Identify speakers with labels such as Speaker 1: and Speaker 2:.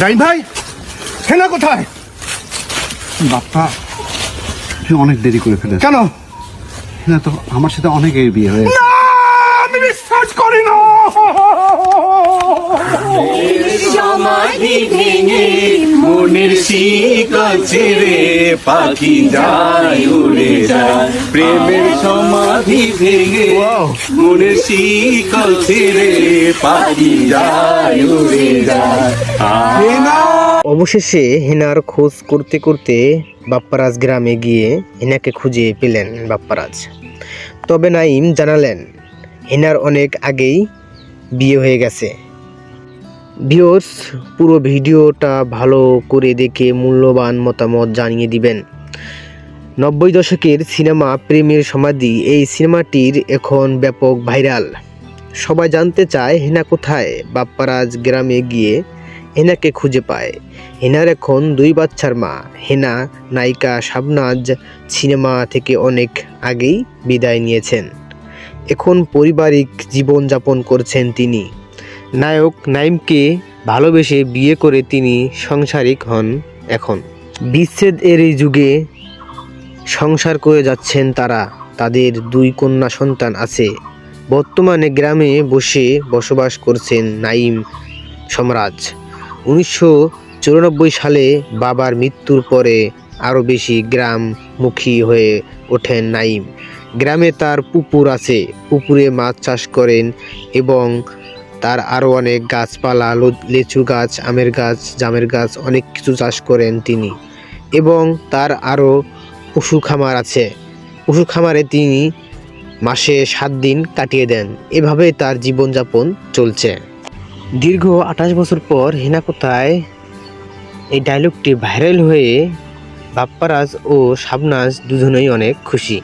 Speaker 1: ডাইন ভাই সেনা কোথায়?
Speaker 2: বাপ্পা তুই অনেক দেরি করে ফেলে
Speaker 1: কেন?
Speaker 2: না তো আমার সাথে অনেক এর বিয়ে হয়ে
Speaker 1: আমি বিশ্বাস করি না।
Speaker 3: সমাধি ভেঙে মনের শিকল ছেড়ে পাখি যায় উড়ে যায়। প্রেমের সমাধি ভেঙে মনের শিকল ছেড়ে পাখি যায় উড়ে যায়।
Speaker 4: অবশেষে হেনার খোঁজ করতে করতে বাপ্পারাজ গ্রামে গিয়ে হেনাকে খুঁজে পেলেন বাপ্পারাজ। তবে নাইম জানালেন হেনার অনেক আগেই বিয়ে হয়ে গেছে। ভিওর্স পুরো ভিডিওটা ভালো করে দেখে মূল্যবান মতামত জানিয়ে দিবেন। নব্বই দশকের সিনেমা প্রেমের সমাধি, এই সিনেমাটির এখন ব্যাপক ভাইরাল। সবাই জানতে চায় হেনা কোথায়? বাপ্পারাজ গ্রামে গিয়ে হেনাকে খুঁজে পায়। হেনার এখন দুই বাচ্চার মা। হেনা, নায়িকা শাবনাজ সিনেমা থেকে অনেক আগেই বিদায় নিয়েছেন। এখন পারিবারিক জীবনযাপন করছেন তিনি। নায়ক নাইমকে ভালোবেসে বিয়ে করে তিনি সংসারিক হন এখন। বিচ্ছেদ এর এই যুগে সংসার করে যাচ্ছেন তারা। তাদের দুই কন্যা সন্তান আছে। বর্তমানে গ্রামে বসে বসবাস করছেন নাইম সম্রাজ। উনিশশো চুরানব্বই সালে বাবার মৃত্যুর পরে আরও বেশি গ্রামমুখী হয়ে ওঠেন নাইম। গ্রামে তার পুকুর আছে। পুকুরে মাছ চাষ করেন এবং তার আরও অনেক গাছপালা লিচু গাছ, আমের গাছ, জামের গাছ, অনেক কিছু চাষ করেন তিনি। এবং তার আরও পশু খামার আছে। পশু খামারে তিনি মাসে সাত দিন কাটিয়ে দেন। এভাবে তার জীবনযাপন চলছে। দীর্ঘ আঠাশ বছর পর হেনা কোথায় এই ডায়লগটি ভাইরাল হয়ে বাপ্পারাজ ও শাবনাজ দুজনেই অনেক খুশি।